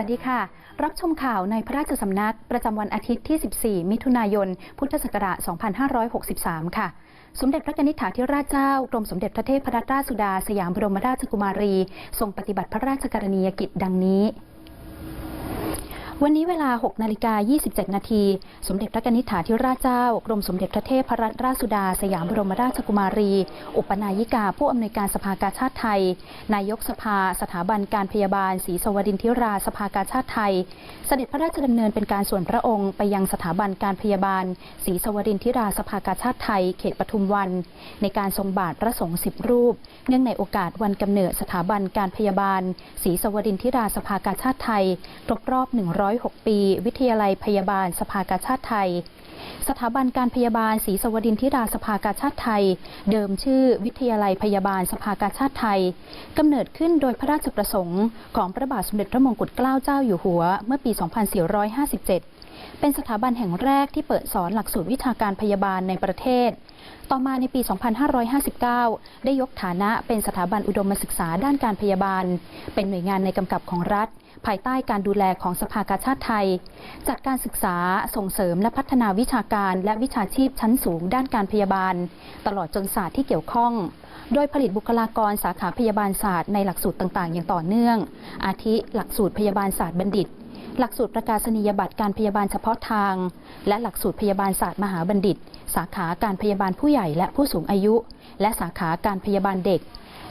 สวัสดีค่ะ รับชมข่าวในพระราชสำนักประจำวันอาทิตย์ที่ 14 มิถุนายน พุทธศักราช 2563 ค่ะ สมเด็จพระนิธิถาธิราชเจ้ากรมสมเด็จพระเทพรัตนราชสุดา สยามบรมราชกุมารี ทรงปฏิบัติพระราชกรณียกิจดังนี้ วันนี้เวลา 6 นาฬิกา 27 นาที สมเด็จพระนิธิถาธิราชเจ้า กรมสมเด็จพระเทพรัตนราชสุดา สยามบรมราชกุมารี อุปนายิกา ผู้อำนวยการสภากาชาติไทย นายกสภา สถาบันการพยาบาลศรีสวดินทิราสภากาชาติไทย เสด็จพระราชดำเนินเป็นการส่วนพระองค์ไปยังสถาบันการพยาบาลศรีสวดินทิราสภากาชาติไทย เขตปทุมวัน ในการทรงบาทพระสงฆ์สิบรูป เนื่องในโอกาสวันกำเนิดสถาบันการพยาบาลศรีสวดินทิราสภากาชาติไทย ครบรอบ106 ปี วิทยาลัยพยาบาลสภากาชาติไทย สถาบันการพยาบาลศรีสวดินทิราสภากาชาติไทย เดิมชื่อวิทยาลัยพยาบาลสภากาชาติไทยกำเนิดขึ้นโดยพระราชประสงค์ของพระบาทสมเด็จพระมงกุฎเกล้าเจ้าอยู่หัว เมื่อปี 2457 เป็นสถาบันแห่งแรกที่เปิดสอนหลักสูตรวิชาการพยาบาลในประเทศต่อมาในปี 2559 ได้ยกฐานะเป็นสถาบันอุดมศึกษาด้านการพยาบาล เป็นหน่วยงานในกำกับของรัฐ ภายใต้การดูแลของสภากาชาติไทย จัดการศึกษาส่งเสริมและพัฒนาวิชาการและวิชาชีพชั้นสูงด้านการพยาบาล ตลอดจนศาสตร์ที่เกี่ยวข้อง โดยผลิตบุคลากรสาขาพยาบาลศาสตร์ในหลักสูตรต่างๆ อย่างต่อเนื่อง อาทิหลักสูตรพยาบาลศาสตร์บัณฑิต หลักสูตรประกาศนียบัตรการพยาบาลเฉพาะทาง และหลักสูตรพยาบาลศาสตร์มหาบัณฑิต สาขาการพยาบาลผู้ใหญ่และผู้สูงอายุ และสาขาการพยาบาลเด็ก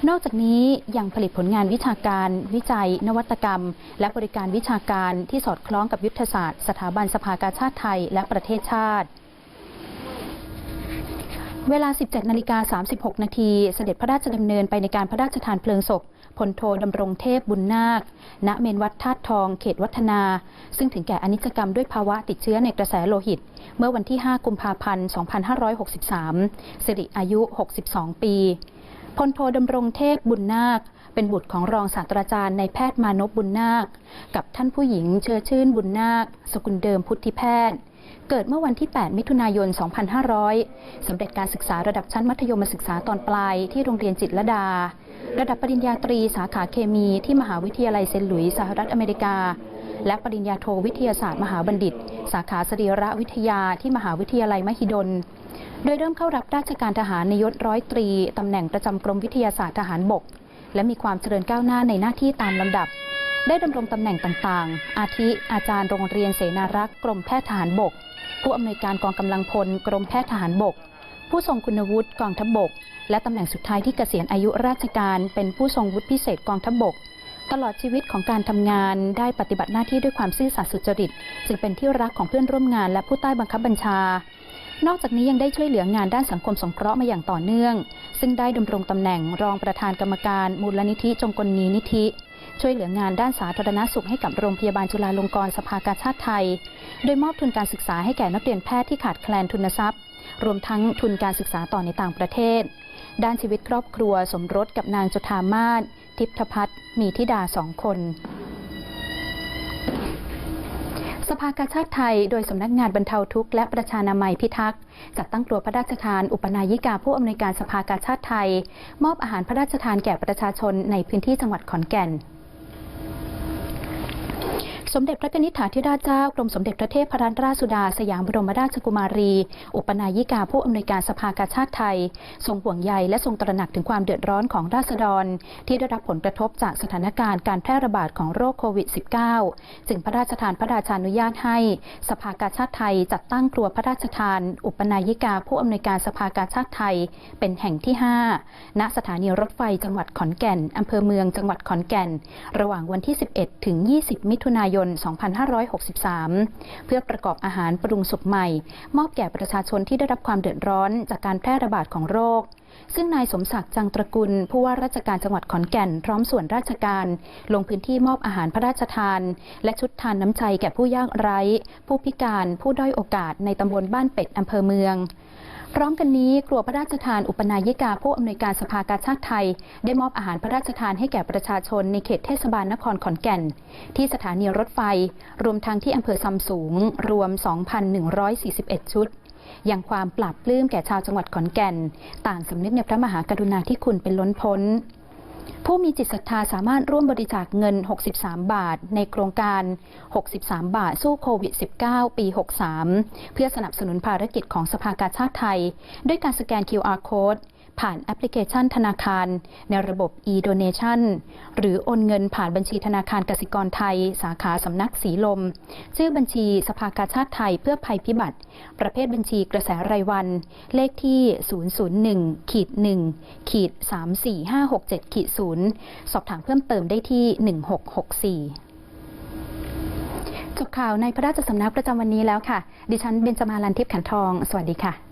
นอกจากนี้ยังผลิตผลงานวิชาการ วิจัย นวัตกรรม และบริการวิชาการที่สอดคล้องกับยุทธศาสตร์ สถาบันสภากาชาติไทยและประเทศชาติ เวลา 17นาฬิกา36 นาทีเสด็จพระราชดำเนินไปในการพระราชทานเพลิงศพพลโทดำรงเทพบุญนาค ณ เมนวัดธาตุทอง เขตวัฒนา ซึ่งถึงแก่อนิจกรรมด้วยภาวะติดเชื้อในกระแสโลหิต เมื่อวันที่ 5 กุมภาพันธ์ 2563 สิริอายุ 62 ปี พลโทดำรงเทพบุญนาค เป็นบุตรของรองศาสตราจารย์ในแพทย์มานพบุญนาค กับท่านผู้หญิงเชื้อชื่นบุญนาค สกุลเดิมพุทธิแพทย์ เกิดเมื่อวันที่ 8 มิถุนายน 2500 สำเร็จการศึกษาระดับชั้นมัธยมศึกษาตอนปลายที่โรงเรียนจิตรดา ระดับปริญญาตรีสาขาเคมีที่มหาวิทยาลัยเซนต์หลุยส์สหรัฐอเมริกา และปริญญาโทวิทยาศาสตร์มหาบัณฑิต สาขาสรีรวิทยาที่มหาวิทยาลัยมหิดล โดยเริ่มเข้ารับราชการทหารในยศร้อยตรีตำแหน่งประจำกรมวิทยาศาสตร์ทหารบก และมีความเจริญก้าวหน้าในหน้าที่ตามลำดับ ได้ดำรงตำแหน่งต่างๆ อาทิอาจารย์โรงเรียนเสนารักษ์กรมแพทย์ทหารบก ผู้อำนวยการกองกำลังพลกรมแพทย์ทหารบก ผู้ทรงคุณวุฒิกองทัพบก และตำแหน่งสุดท้ายที่เกษียณอายุราชการเป็นผู้ทรงวุฒิพิเศษกองทัพบกตลอดชีวิตของการทำงานได้ปฏิบัติหน้าที่ด้วยความซื่อสัตย์สุจริต จึงเป็นที่รักของเพื่อนร่วมงานและผู้ใต้บังคับบัญชา นอกจากนี้ยังได้ช่วยเหลืองานด้านสังคมสงเคราะห์มาอย่างต่อเนื่อง ซึ่งได้ดำรงตำแหน่งรองประธานกรรมการมูลนิธิจงกลนีนิธิ ช่วยเหลืองานด้านสาธารณสุขให้กับโรงพยาบาลจุฬาลงกรณ์สภากาชาติไทย โดยมอบทุนการศึกษาให้แก่นักเรียนแพทย์ที่ขาดแคลนทุนทรัพย์ รวมทั้งทุนการศึกษาต่อในต่างประเทศ ด้านชีวิตครอบครัวสมรสกับนางจุธามาศทิพทพัฒน์มีธิดาสองคน สภากาชาติไทย โดยสำนักงานบรรเทาทุกข์และประชานามัยพิทักษ์จัดตั้งตัวพระราชทาน อุปนายิกาผู้อำนวยการสภากาชาติไทย มอบอาหารพระราชทานแก่ประชาชนในพื้นที่จังหวัดขอนแก่น สมเด็จพระนิธิถาธิราชเจ้ากรมสมเด็จพระเทพรัตนราชสุดา สยามบรมราชกุมารี อุปนายิกาผู้อำนวยการสภากาชาติไทย ทรงห่วงใยและทรงตระหนักถึงความเดือดร้อนของราษฎร ที่ได้รับผลกระทบจากสถานการณ์การแพร่ระบาดของโรคโควิด -19 จึงพระราชทานพระราชานุญาตให้ สภากาชาติไทยจัดตั้งครัวพระราชทาน อุปนายิกาผู้อำนวยการสภากาชาติไทย เป็นแห่งที่ 5 ณสถานีรถไฟจังหวัดขอนแก่นอำเภอเมืองจังหวัดขอนแก่น ระหว่างวันที่ 11 ถึง 20 มิถุนายน2563 เพื่อประกอบอาหารปรุงสุกใหม่ มอบแก่ประชาชนที่ได้รับความเดือดร้อนจากการแพร่ระบาดของโรค ซึ่งนายสมศักดิ์จังตระกุล ผู้ว่าราชการจังหวัดขอนแก่น พร้อมส่วนราชการ ลงพื้นที่มอบอาหารพระราชทาน และชุดทานน้ำใจแก่ผู้ยากไร้ ผู้พิการ ผู้ด้อยโอกาสในตำบลบ้านเป็ดอำเภอเมือง พร้อมกันนี้ครัวพระราชทานอุปนายิกาผู้อำนวยการสภากาชาติไทย ได้มอบอาหารพระราชทานให้แก่ประชาชนในเขตเทศบาลนครขอนแก่น ที่สถานีรถไฟ รวมทั้งที่อำเภอซำสูง รวม 2,141 ชุดยังความปราบปลื้มแก่ชาวจังหวัดขอนแก่น ต่างสำนึกในพระมหากรุณาธิคุณเป็นล้นพ้น ผู้มีจิตศรัทธาสามารถร่วมบริจาคเงิน 63 บาท ในโครงการ 63 บาทสู้โควิด -19 ปี 63 เพื่อสนับสนุนภารกิจของสภากาชาติไทย ด้วยการสแกน QR Code ผ่านแอปพลิเคชันธนาคาร ในระบบ e-donation หรือโอนเงินผ่านบัญชีธนาคารกสิกรไทย สาขาสำนักสีลม ชื่อบัญชีสภากาชาติไทยเพื่อภัยพิบัติ ประเภทบัญชีกระแสรายวัน เลขที่ 001ขีด1ขีด34567ขีด0สอบถามเพิ่มเติมได้ที่ 1664จบข่าวในพระราชสำนักประจำวันนี้แล้วค่ะ ดิฉันเบญจมาลันทิพย์ขันทอง สวัสดีค่ะ